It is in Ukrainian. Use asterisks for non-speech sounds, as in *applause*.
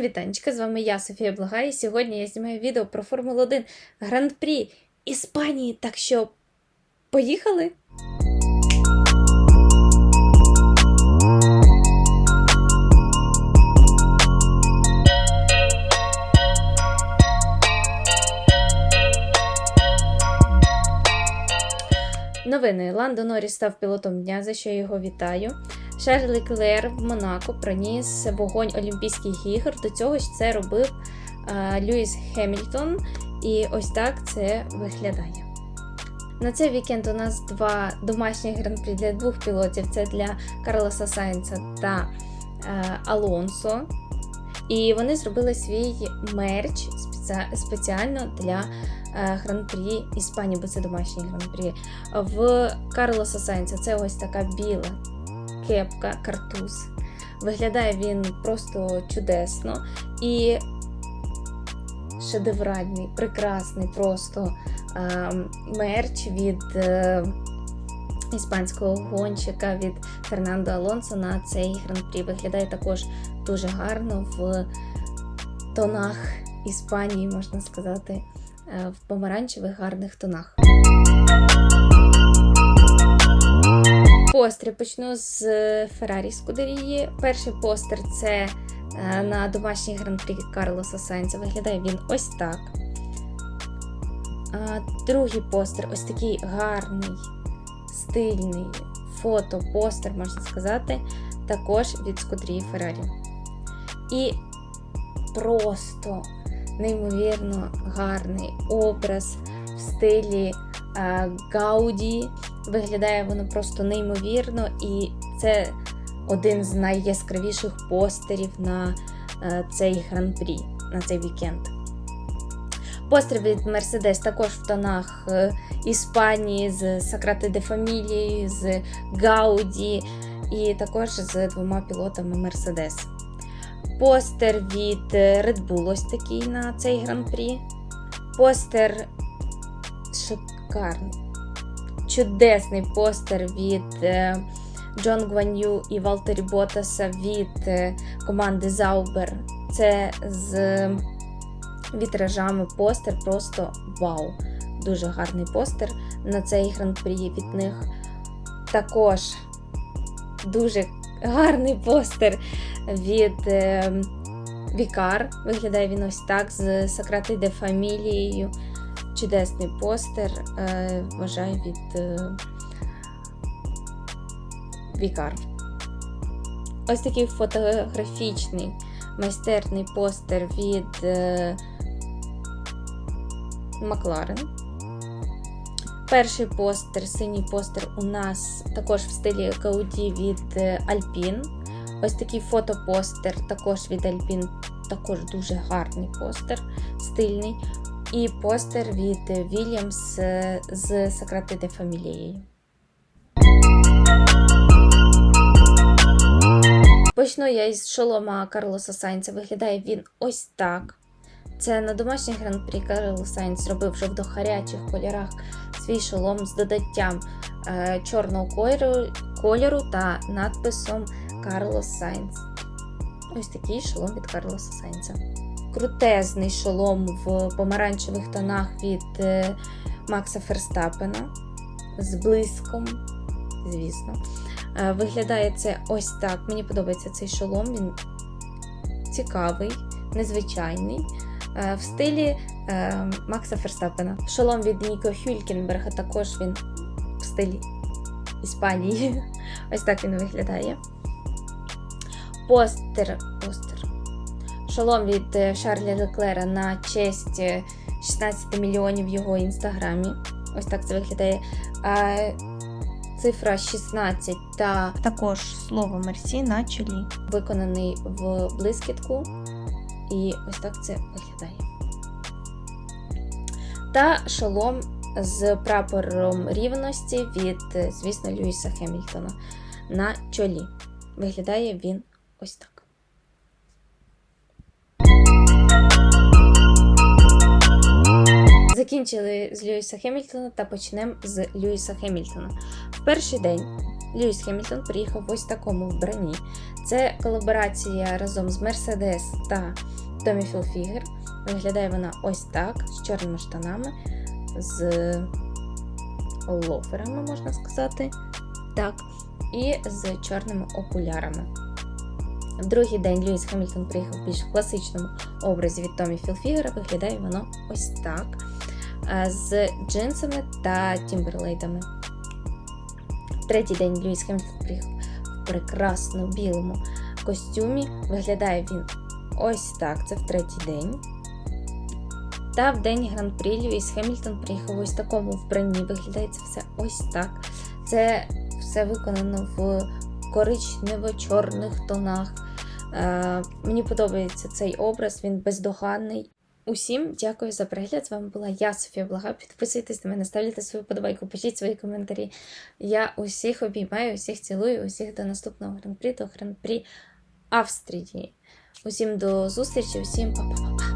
Вітанечка, з вами я, Софія Блага, і сьогодні я знімаю відео про Формулу 1 Гран-прі Іспанії. Так що поїхали! Новини Ландо Норріс став пілотом дня, за що я його вітаю. Шарль Леклер в Монако приніс вогонь Олімпійських ігор. До цього ж це робив а, Льюіс Хемільтон. І ось так це виглядає. На цей вікенд у нас два домашні гран-прі для двох пілотів: це для Карлоса Сайнца та е, Алонсо. І вони зробили свій мерч спеці- спеціально для е, гран-прі Іспанії, бо це домашній гран-прі. В Карлоса Сайнца це ось така біла кепка, картуз. Виглядає він просто чудесно і шедевральний, прекрасний просто е, мерч від е, іспанського гонщика від Фернандо Алонсо на цей гран-прі. Виглядає також дуже гарно в тонах Іспанії, можна сказати, е, в помаранчевих гарних тонах. Постери почну з Феррарі Скудерії. Перший постер це е, на домашній гран-прі Карлоса Сайнца. Виглядає він ось так. Другий постер ось такий гарний, стильний фото-постер, можна сказати, також від Скудерії Феррарі. І просто неймовірно гарний образ в стилі е, Гауді. Виглядає воно просто неймовірно, і це один з найяскравіших постерів на е, цей гран-прі, на цей вікенд. Постер від Mercedes також в тонах е, Іспанії з Сакрати де Фамілії, з Гауді, і також з двома пілотами Mercedes. Постер від Red Bull ось такий на цей гран-прі. Постер шикарний чудесний постер від е, Джон Гванью і Валтері Ботаса від е, команди Заубер. Це з вітражами постер просто вау! Дуже гарний постер на цей гран-прі від них. Також дуже гарний постер від е, Вікар. Виглядає він ось так з Сократи де Фамілією чудесний постер, е, вважаю від е, Вікар. Ось такий фотографічний майстерний постер від е, Макларен. Перший постер, синій постер у нас також в стилі Гауді від Alpine. Ось такий фотопостер також від Alpine, також дуже гарний постер, стильний. І постер від Williams з Сократи де Фамілією. Почну я із шолома Карлоса Сайнца. Виглядає він ось так. Це на домашній гран-прі Карлос Сайнц зробив в жовто-харячих кольорах свій шолом з додаттям е, чорного кольору, кольору та надписом Карлос Сайнц. Ось такий шолом від Карлоса Сайнца крутезний шолом в помаранчевих тонах від е, Макса Ферстапена з блиском, звісно. Е, Виглядає це ось так. Мені подобається цей шолом, він цікавий, незвичайний. е, В стилі Макса Ферстапена. Шолом від Ніко Хюлькенберга також він в стилі Іспанії. *laughs* Ось так він виглядає. Постер. Постер шолом від е, Шарлі Леклера на честь е, 16 мільйонів в його інстаграмі. Ось так це виглядає. А цифра 16 та Також слово Мерсі на чолі. виконаний в блискітку. І ось так це виглядає. Та шолом з прапором рівності від, е, звісно, Льюіса Хемільтона на чолі. Виглядає він ось так. Закінчили з Льюіса Хемільтона та почнемо з Льюіса Хемільтона. В перший день Льюіс Хемільтон приїхав в ось такому вбранні. Це колаборація разом з Mercedes та Tommy Hilfiger. Виглядає вона ось так, з чорними штанами, з лоферами, можна сказати. Так, і з чорними окулярами. В другий день Льюіс Хемільтон приїхав більш в класичному образі від Томі Філфігера. Виглядає воно ось так. е, З джинсами та тімберлейдами. В третій день Льюіс Хемільтон приїхав в прекрасно білому костюмі. Виглядає він ось так. Це в третій день. Та в день гран-прі Льюіс Хемільтон приїхав ось такому вбранні. Виглядає це все ось так. Це все виконано в коричнево-чорних тонах. Е, мені подобається цей образ, він бездоганний. Усім дякую за перегляд. З вами була я, Софія Блага. Підписуйтесь на мене, ставте свою подобайку, пишіть свої коментарі. Я усіх обіймаю, усіх цілую, усіх до наступного гран-прі, до гран-прі Австрії. Усім до зустрічі, усім па-па-па.